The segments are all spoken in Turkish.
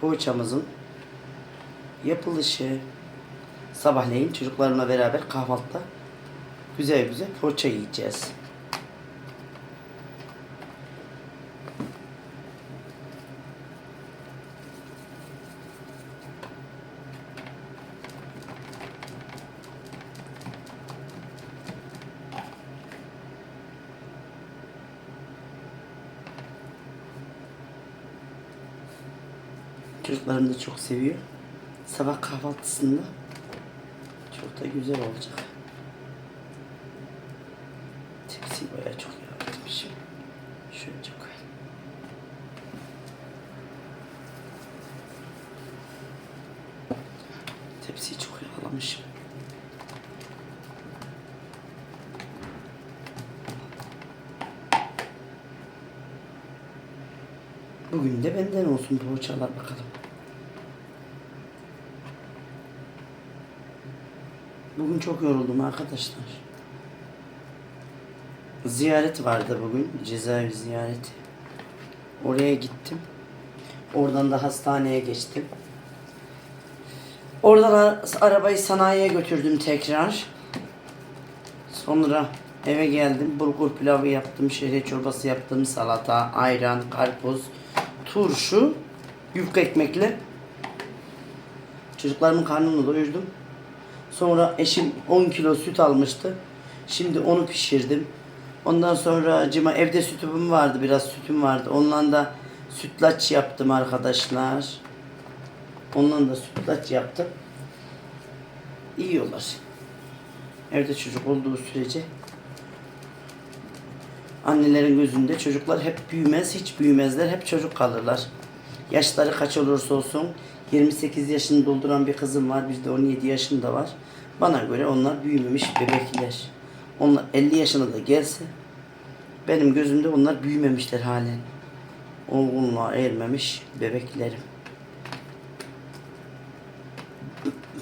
poğaçamızın yapılışı. Sabahleyin çocuklarımla beraber kahvaltıda güzel güzel poğaça yiyeceğiz. Çocuklarım da çok seviyor. Sabah kahvaltısında çok da güzel olacak. Tepsiyi bayağı çok yağlamışım. Şöyle çok. Tepsiyi çok yağlamışım. Bugün de benden olsun poğaçalar bakalım. Bugün çok yoruldum arkadaşlar. Ziyaret vardı bugün. Cezaevi ziyareti. Oraya gittim. Oradan da hastaneye geçtim. Oradan arabayı sanayiye götürdüm tekrar. Sonra eve geldim. Bulgur pilavı yaptım, şehriye çorbası yaptım, salata, ayran, karpuz, turşu, yufka ekmekle. Çocuklarımın karnını doyurdum. Sonra eşim 10 kilo süt almıştı. Şimdi onu pişirdim. Ondan sonra cima evde sütüm vardı, biraz sütüm vardı. Ondan da sütlaç yaptım arkadaşlar. Ondan da sütlaç yaptım. Yiyorlar. Evde çocuk olduğu sürece annelerin gözünde çocuklar hep büyümez, hiç büyümezler, hep çocuk kalırlar. Yaşları kaç olursa olsun 28 yaşını dolduran bir kızım var, bir de 17 yaşında var. Bana göre onlar büyümemiş bebekler. Onlar 50 yaşına da gelse benim gözümde onlar büyümemişler halen. Olgunluğa ermemiş bebeklerim.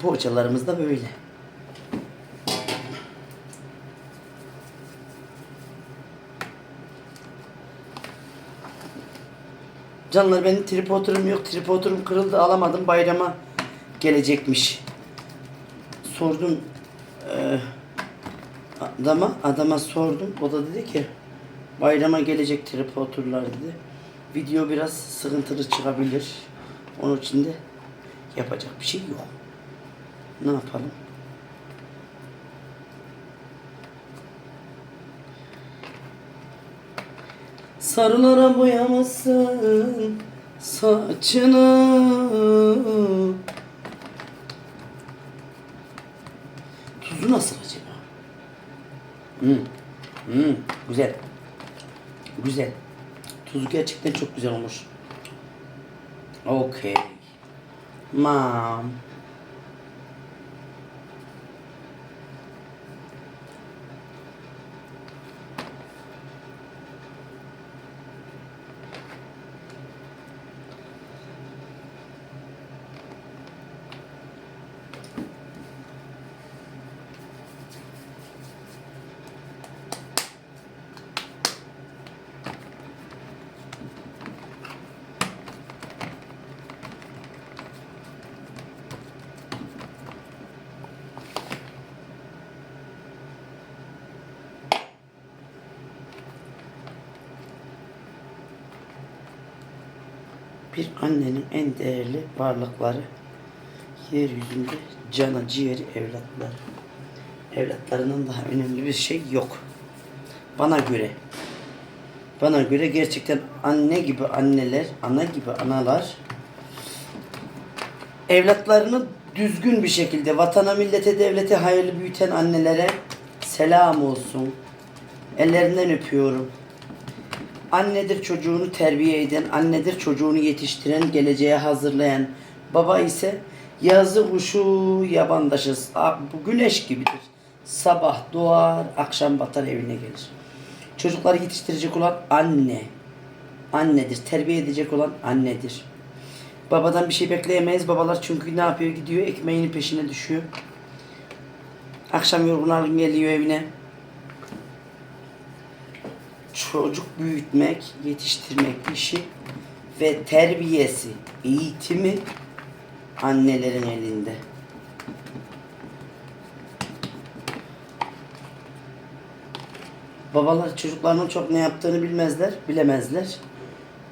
Poğaçalarımız da böyle. Canlar benim tripodurum yok. Tripodurum kırıldı alamadım. Bayrama gelecekmiş. Sordum eee, adama, adama sordum. O da dedi ki bayrama gelecek tripodurlar dedi. Video biraz sıkıntılı çıkabilir. Onun için de yapacak bir şey yok. Ne yapalım? Sarılara boyamasın saçını Tuzu nasıl acaba? Hmm. Hmm. Güzel. Güzel. Tuzu gerçekten çok güzel olmuş. Okay. Mom. Bir annenin en değerli varlıkları yeryüzünde canı ciğeri evlatları. Evlatlarından daha önemli bir şey yok. Bana göre. Bana göre gerçekten anne gibi anneler, ana gibi analar evlatlarını düzgün bir şekilde vatana, millete, devlete hayırlı büyüten annelere selam olsun. Ellerinden öpüyorum. Annedir çocuğunu terbiye eden, annedir çocuğunu yetiştiren, geleceğe hazırlayan. Baba ise yazı kuşu yabandaşı, a- bu güneş gibidir. Sabah doğar, akşam batar evine gelir. Çocukları yetiştirecek olan anne. Annedir. Terbiye edecek olan annedir. Babadan bir şey bekleyemeyiz. Babalar çünkü ne yapıyor? Gidiyor ekmeğinin peşine düşüyor. Akşam yorgun geliyor evine çocuk büyütmek, yetiştirmek işi ve terbiyesi, eğitimi annelerin elinde. Babalar çocuklarının çok ne yaptığını bilmezler, bilemezler.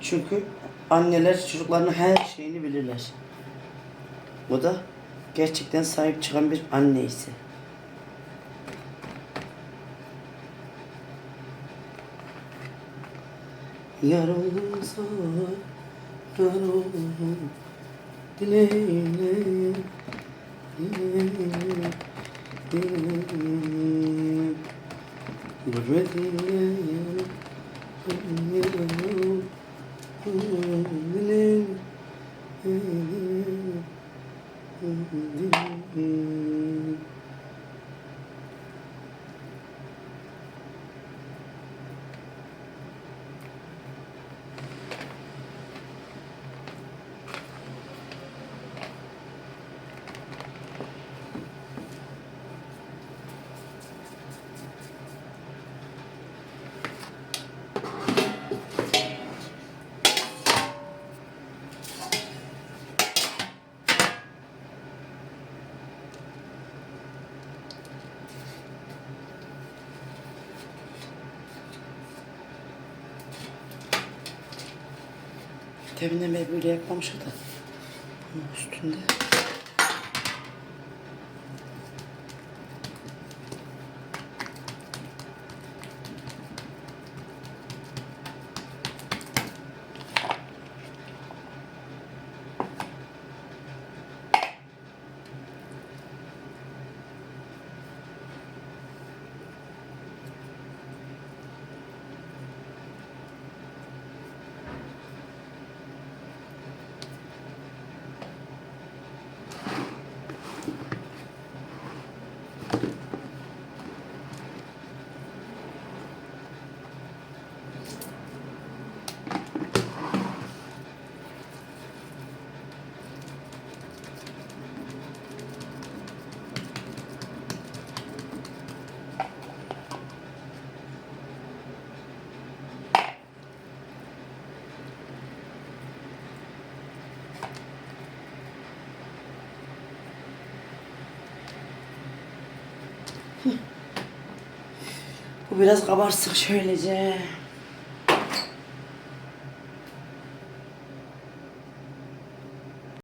Çünkü anneler çocuklarının her şeyini bilirler. O da gerçekten sahip çıkan bir anne ise. Yar oldum sana, yar oldum dileğine, dileğine, dileğine. Görmedim ya, dileğine, dileğine. Deminden böyle yakmamış o da. Bunun üstünde. Bu biraz kabarsın şöylece.